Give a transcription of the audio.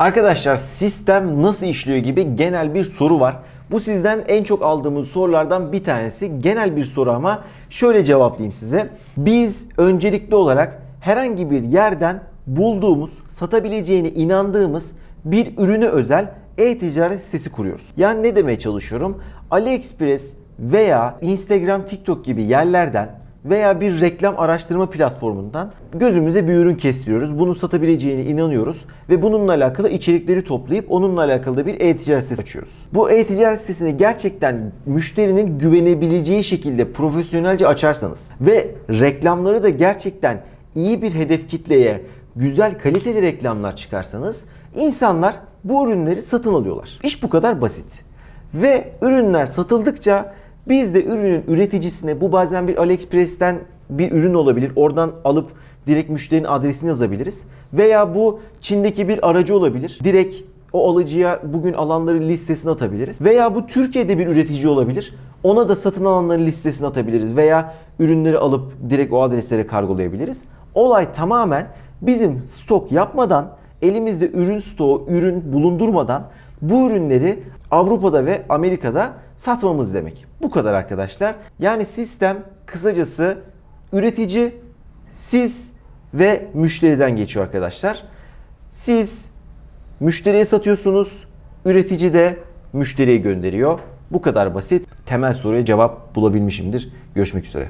Arkadaşlar sistem nasıl işliyor gibi genel bir soru var. Bu sizden en çok aldığımız sorulardan bir tanesi. Genel bir soru ama şöyle cevaplayayım size. Biz öncelikli olarak herhangi bir yerden bulduğumuz, satabileceğine inandığımız bir ürüne özel e-ticaret sitesi kuruyoruz. Yani ne demeye çalışıyorum? AliExpress veya Instagram, TikTok gibi yerlerden veya bir reklam araştırma platformundan gözümüze bir ürün kestiriyoruz. Bunu satabileceğine inanıyoruz ve bununla alakalı içerikleri toplayıp onunla alakalı da bir e-ticaret sitesi açıyoruz. Bu e-ticaret sitesini gerçekten müşterinin güvenebileceği şekilde profesyonelce açarsanız ve reklamları da gerçekten iyi bir hedef kitleye güzel kaliteli reklamlar çıkarsanız insanlar bu ürünleri satın alıyorlar. İş bu kadar basit. Ve ürünler satıldıkça biz de ürünün üreticisine bu bazen bir AliExpress'ten bir ürün olabilir. Oradan alıp direkt müşterinin adresini yazabiliriz. Veya bu Çin'deki bir aracı olabilir. Direkt o alıcıya bugün alanların listesini atabiliriz. Veya bu Türkiye'de bir üretici olabilir. Ona da satın alanların listesini atabiliriz. Veya ürünleri alıp direkt o adreslere kargolayabiliriz. Olay tamamen bizim stok yapmadan, elimizde ürün stoğu, ürün bulundurmadan bu ürünleri Avrupa'da ve Amerika'da satmamız demek. Bu kadar arkadaşlar. Yani sistem kısacası üretici, siz ve müşteriden geçiyor arkadaşlar. Siz müşteriye satıyorsunuz, üretici de müşteriye gönderiyor. Bu kadar basit. Temel soruya cevap bulabilmişimdir. Görüşmek üzere.